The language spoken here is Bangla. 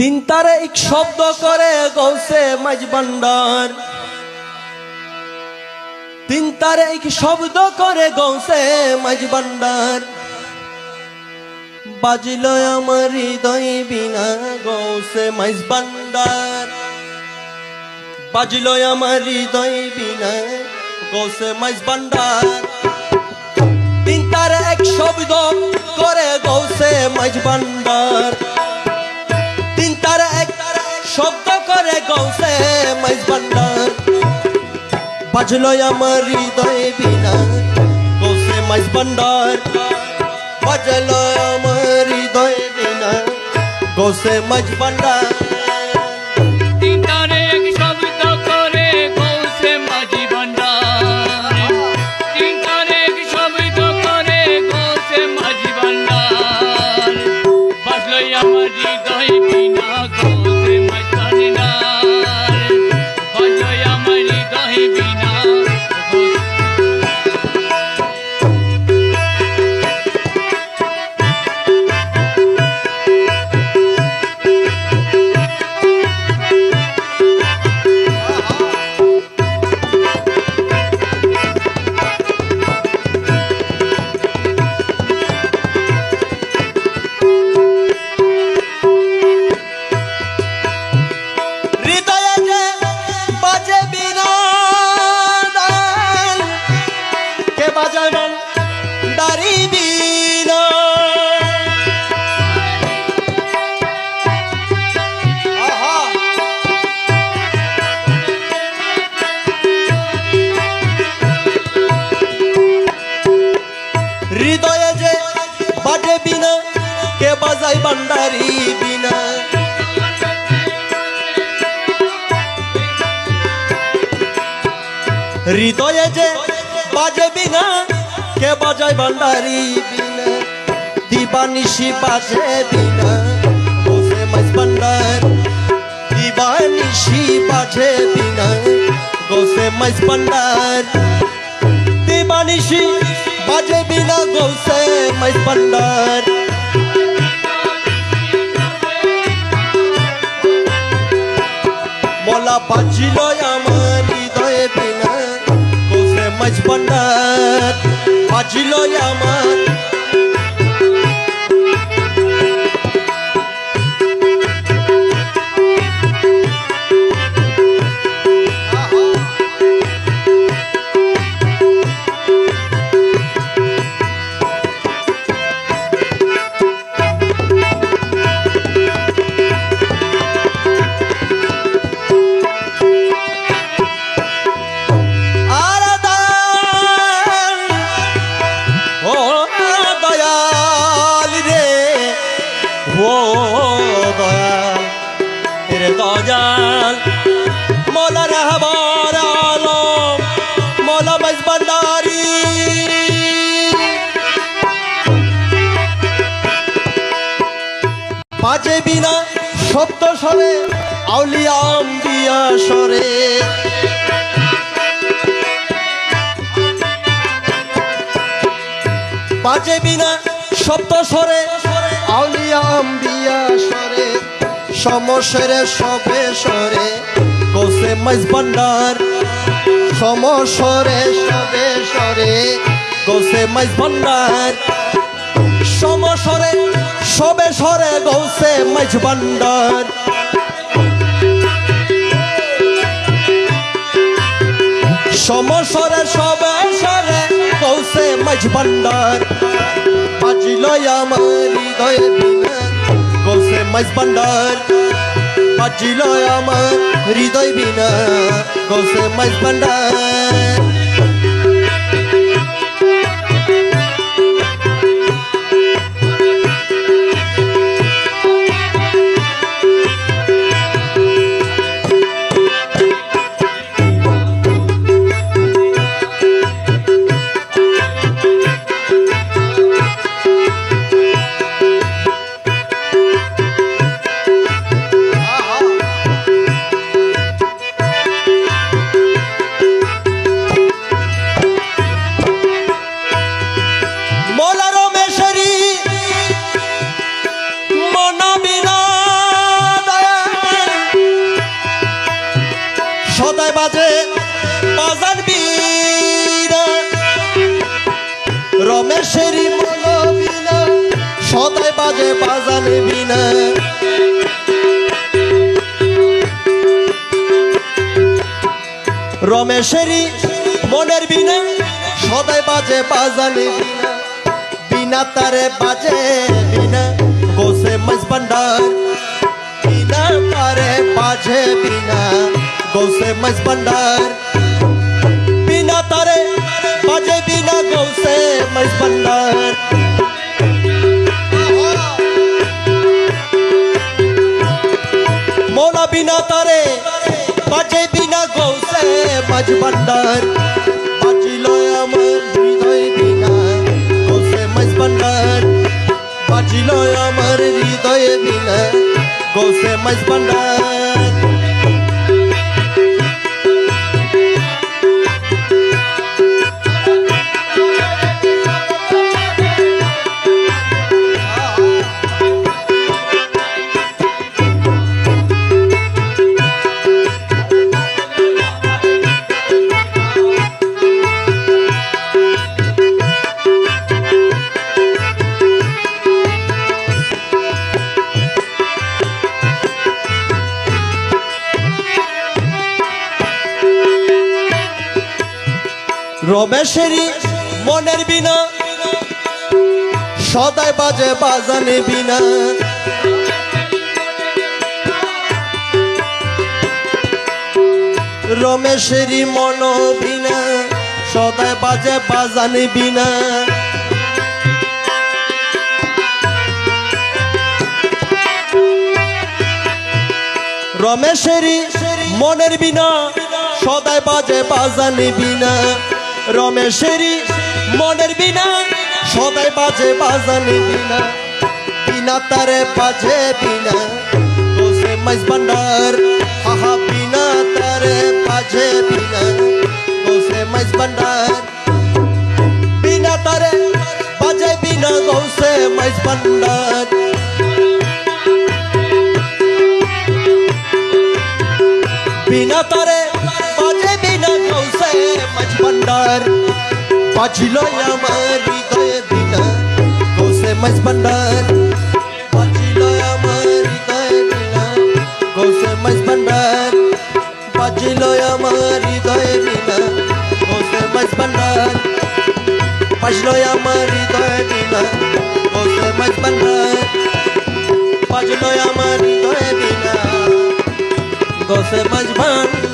তিন তারে এক শব্দ করে গৌসে মাঝ ভান্ডার। তিন তারে এক শব্দ করে গৌসে মাঝ ভান্ডার। বাজিল আমার হৃদয় বিনা গৌসে মাঝ ভান্ডার। বাজিল আমার হৃদয় বিনা গৌসে মাঝ ভান্ডার। তিন তার এক শব্দ করে গৌসে মাঝ শব্দ করে গৌসে মাঝ ভান্ডার। বাজলো আমার হৃদয় বিনা গৌসে মাঝ ভান্ডার। বাজলো আমার হৃদয় বিনা গৌসে মাঝ ভান্ডার। বাজাবেন দাড়ি আহা। হৃদয়ে যে বাজে বিনা কে বাজাই ভান্ডারি বিনা হৃদয়ে যে বাজে বিনা কে বাজায় ভান্ডারি বিনা দিবানিশি বাজে বিনা বসে মাইজ ভান্ডার। দিবানিশি বাজে বিনা গোসে মাইজ ভান্ডার। দিবানিশি বাজে বিনা গোসে মাইজ ভান্ডার। মলা বাজিল আমার। কোসে বাজিল আমার বাজে বিনা সত্য সরে আউলিয়াম দিয়া সরে বাজে বিনা শব্দ সরে আউলিয়া আম্বিয়া সরে সমসরে সবে সরে কোসে মাইজ ভান্ডার সমসরে সবে সরে কোসে মাইজ ভান্ডার সমসরে সবে সরে গৌসে মাইজ ভান্ডার। সমসরে সবে সরে গৌসে মাঝ ভান্ডার। বাজিল আমার হৃদয়ে বিনা কৌসে মাঝ ভান্ডার। বাজিল আমার হৃদয় বিনা কৌসে মাঝ বাজান বিনা। রমেশেরই মনের বিনা সদাই বাজে বাজানে বিনা। তারে বাজে বিনা, গোসে মজ ভান্ডার। বিনা তারে বাজে বিনা, গোসে মজ ভান্ডার। বিনা তারে বাজে বিনা, গোসে মজ ভান্ডার। মোলা বিনা তারে বাজে বিনা গৌসে মাঝ ভান্ডার বাজিল আমার হৃদয় বিনা গৌসে মাঝ ভান্ডার বাজিল আমার হৃদয় বিনা গৌসে মাঝ ভান্ডার রমেশেরই মনের বিনা। সদাই বাজে বাজানে বিনা। রমেশেরই মন বিনা। সদাই বাজে বাজানে বিনা। রমেশেরই মনের বিনা। সদাই বাজে বাজানে বিনা। রমেশেরই মনের বিনা সদাই বাজে বাজানে বিনা বিনা তারে বাজে বিনা গোসে মাইজ ভান্ডার, হাহা বিনা তারে বাজে বিনা গোসে মাইজ ভান্ডার বিনা তারে বাজে বিনা গোসে মাইজ ভান্ডার। বিনা তারে মাঝ ভান্ডার বাজিল আমার হৃদয়ে বিনা গৌসে মাঝ ভান্ডার বাজিল আমার হৃদয়ে বিনা গৌসে মাঝ ভান্ডার বাজিল আমার হৃদয়ে বিনা গৌসে মাঝ ভান্ডার বাজিল আমার হৃদয়ে বিনা গৌসে মাঝ ভান্ডার বাজিল আমার হৃদয়ে বিনা গৌসে মাঝ ভান্ডার